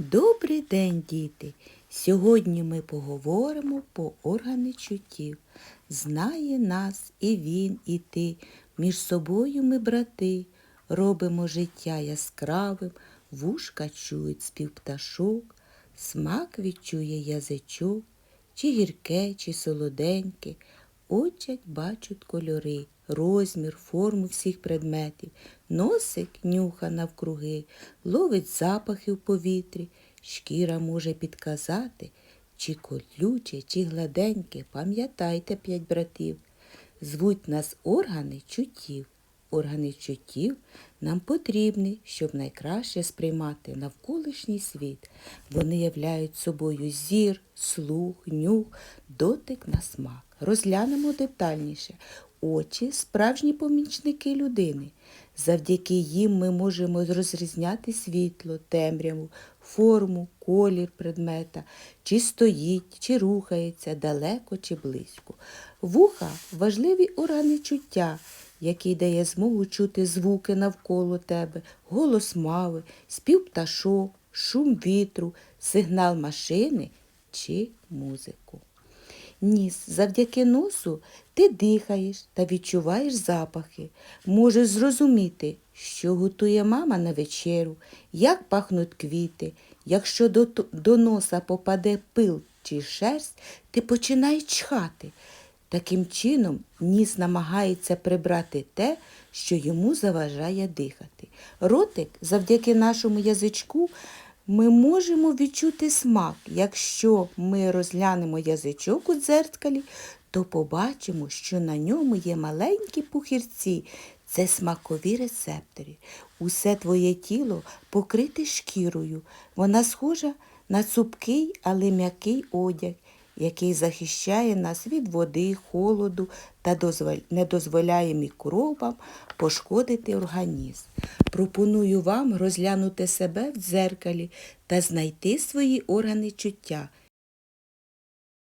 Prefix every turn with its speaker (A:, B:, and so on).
A: Добрий день, діти! Сьогодні ми поговоримо по органи чуттів. Знає нас і він, і ти. Між собою ми брати. Робимо життя яскравим, вушка чують спів пташок, смак відчує язичок, чи гірке, чи солоденьке. Очать бачать кольори, розмір, форму всіх предметів. Носик нюха навкруги, ловить запахи в повітрі. Шкіра може підказати, чи колюче, чи гладеньке, пам'ятайте п'ять братів. Звуть нас органи чуттів. Органи чуттів нам потрібні, щоб найкраще сприймати навколишній світ. Вони являють собою зір, слух, нюх, дотик на смак. Розглянемо детальніше. Очі справжні помічники людини. Завдяки їм ми можемо розрізняти світло, темряву, форму, колір предмета, чи стоїть, чи рухається далеко чи близько. Вуха важливі органи чуття, який дає змогу чути звуки навколо тебе, голос мави, спів пташок, шум вітру, сигнал машини чи музику. Ніс, завдяки носу ти дихаєш та відчуваєш запахи. Можеш зрозуміти, що готує мама на вечерю, як пахнуть квіти. Якщо до, до носа попаде пил чи шерсть, ти починаєш чхати. Таким чином, ніс намагається прибрати те, що йому заважає дихати. Ротик, завдяки нашому язичку, ми можемо відчути смак. Якщо ми розглянемо язичок у дзеркалі, то побачимо, що на ньому є маленькі пухірці. Це смакові рецептори. Усе твоє тіло покрите шкірою. Вона схожа на цупкий, але м'який одяг, який захищає нас від води, холоду та не дозволяє мікробам пошкодити організм. Пропоную вам розглянути себе в дзеркалі та знайти свої органи чуття.